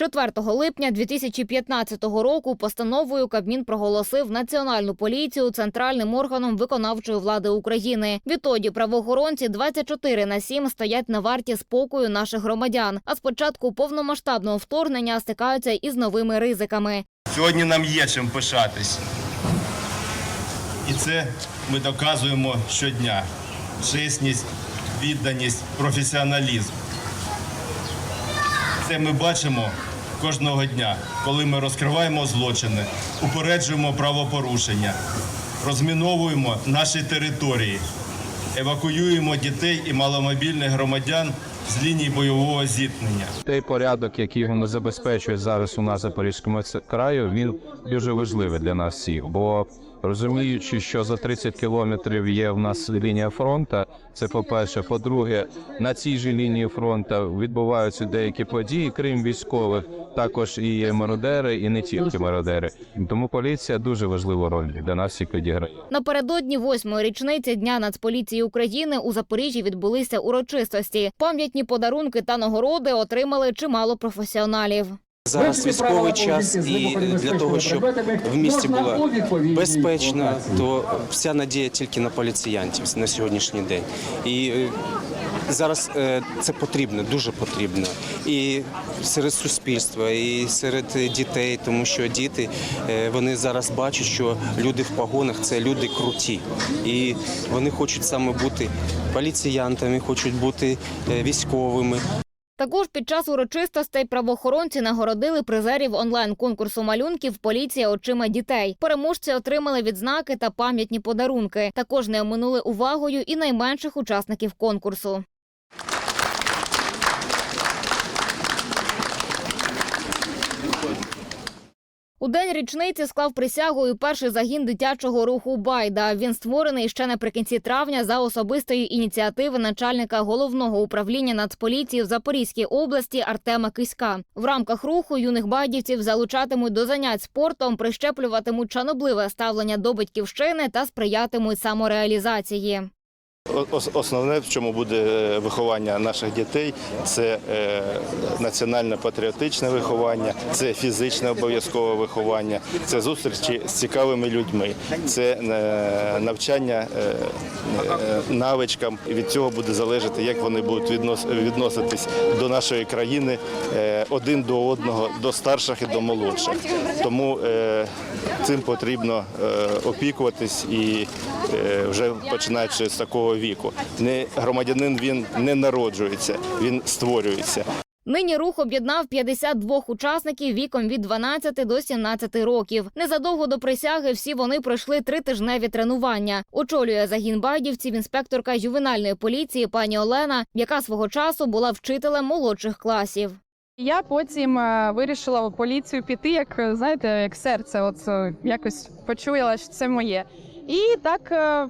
4 липня 2015 року постановою Кабмін проголосив національну поліцію центральним органом виконавчої влади України. Відтоді правоохоронці 24 на 7 стоять на варті спокою наших громадян. А з початку повномасштабного вторгнення стикаються із новими ризиками. Сьогодні нам є чим пишатись. І це ми доказуємо щодня. Чесність, відданість, професіоналізм. Це ми бачимо кожного дня, коли ми розкриваємо злочини, упереджуємо правопорушення, розміновуємо наші території, евакуюємо дітей і маломобільних громадян з лінії бойового зіткнення. Той порядок, який вони забезпечують зараз у нас Запорізькому краю, він дуже важливий для нас всіх. Бо розуміючи, що за 30 кілометрів є в нас лінія фронту, це по-перше. По-друге, на цій же лінії фронту відбуваються деякі події, крім військових, також і мародери, і не тільки мародери. Тому поліція дуже важливу роль для нас всіх відіграє. Напередодні восьмої річниці Дня Нацполіції України у Запоріжжі відбулися урочистості. Пам'ятні подарунки та нагороди отримали чимало професіоналів. Зараз військовий час, і для того, щоб в місті було безпечно, то вся надія тільки на поліціянтів на сьогоднішній день. І е, зараз е, це потрібно, дуже потрібно. І серед суспільства, і серед дітей, тому що діти е, вони зараз бачать, що люди в погонах це люди круті, і вони хочуть саме бути поліціянтами, хочуть бути військовими. Також під час урочистостей правоохоронці нагородили призерів онлайн-конкурсу малюнків Поліція очима дітей. Переможці отримали відзнаки та пам'ятні подарунки. Також не оминули увагою і найменших учасників конкурсу. У день річниці склав присягу і перший загін дитячого руху Байда. Він створений ще наприкінці травня за особистої ініціативи начальника головного управління Нацполіції в Запорізькій області Артема Киська. В рамках руху юних байдівців залучатимуть до занять спортом, прищеплюватимуть шанобливе ставлення до батьківщини та сприятимуть самореалізації. Ос- Основне, в чому буде е, виховання наших дітей, це е, національно-патріотичне виховання, це фізичне обов'язкове виховання, це зустрічі з цікавими людьми, це е, навчання навичкам. Від цього буде залежати, як вони будуть відноситись до нашої країни один до одного, до старших і до молодших. Тому цим потрібно опікуватись і вже починаючи з такого віку. Не громадянин він не народжується, він створюється. Нині рух об'єднав 52 учасників віком від 12 до 17 років. Незадовго до присяги всі вони пройшли тритижневі тренування. Очолює загін байдівців інспекторка ювенальної поліції пані Олена, яка свого часу була вчителем молодших класів. Я потім е, вирішила в поліцію піти, як знаєте, як серце. От е, якось почула, що це моє. І так е,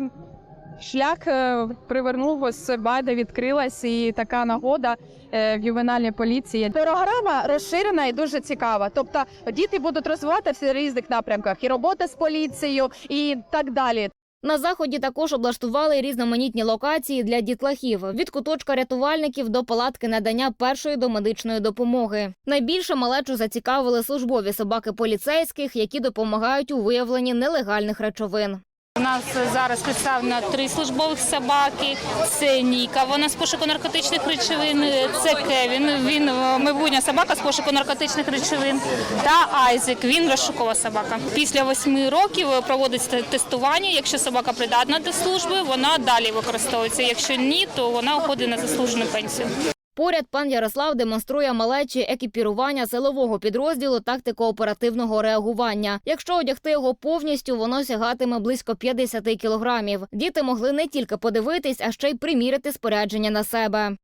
шлях е, привернув ось байда відкрилась, і така нагода е, в ювенальній поліції. Програма розширена і дуже цікава. Тобто діти будуть розвиватися в різних напрямках і робота з поліцією, і так далі. На заході також облаштували різноманітні локації для дітлахів від куточка рятувальників до палатки надання першої домедичної допомоги. Найбільше малечу зацікавили службові собаки поліцейських, які допомагають у виявленні нелегальних речовин. У нас зараз представлено три службових собаки. Це Ніка, вона з пошуку наркотичних речовин. Це Кевін, він майбутня собака з пошуку наркотичних речовин. Та Айзек, він розшукова собака. Після восьми років проводиться тестування. Якщо собака придатна до служби, вона далі використовується. Якщо ні, то вона уходить на заслужену пенсію. Поряд пан Ярослав демонструє малечі екіпірування силового підрозділу тактико-оперативного реагування. Якщо одягти його повністю, воно сягатиме близько 50 кілограмів. Діти могли не тільки подивитись, а ще й приміряти спорядження на себе.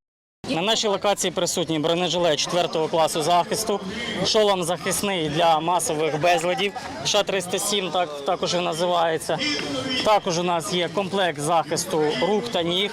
На нашій локації присутній бронежилет 4 класу захисту, шолом захисний для масових безладів, Ш-307 так, також і називається. Також у нас є комплект захисту рук та ніг.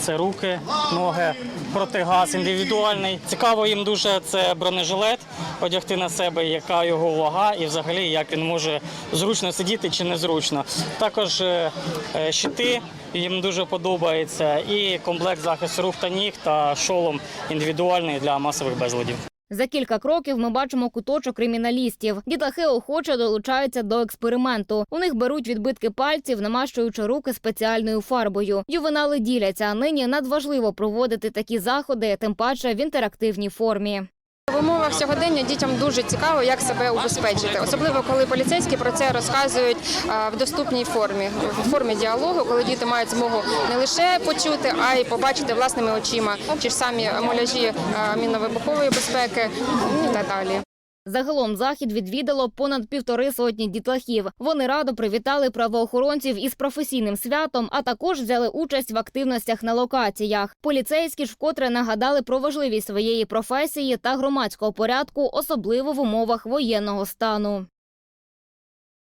Це руки, ноги, протигаз індивідуальний. Цікаво їм дуже це бронежилет, одягти на себе, яка його вага і взагалі як він може зручно сидіти чи незручно. Також е, е, щити їм дуже подобається. І комплект захисту рук та ніг та шолом індивідуальний для масових безладів. За кілька кроків ми бачимо куточок криміналістів. Дітлахи охоче долучаються до експерименту. У них беруть відбитки пальців, намащуючи руки спеціальною фарбою. Ювенали діляться. Нині надважливо проводити такі заходи, тим паче в інтерактивній формі. В умовах сьогодення дітям дуже цікаво, як себе убезпечити, особливо коли поліцейські про це розказують в доступній формі, в формі діалогу, коли діти мають змогу не лише почути, а й побачити власними очима чи ж самі муляжі мінно-вибухової безпеки і так далі. Загалом захід відвідало понад півтори сотні дітлахів. Вони радо привітали правоохоронців із професійним святом, а також взяли участь в активностях на локаціях. Поліцейські ж вкотре нагадали про важливість своєї професії та громадського порядку, особливо в умовах воєнного стану.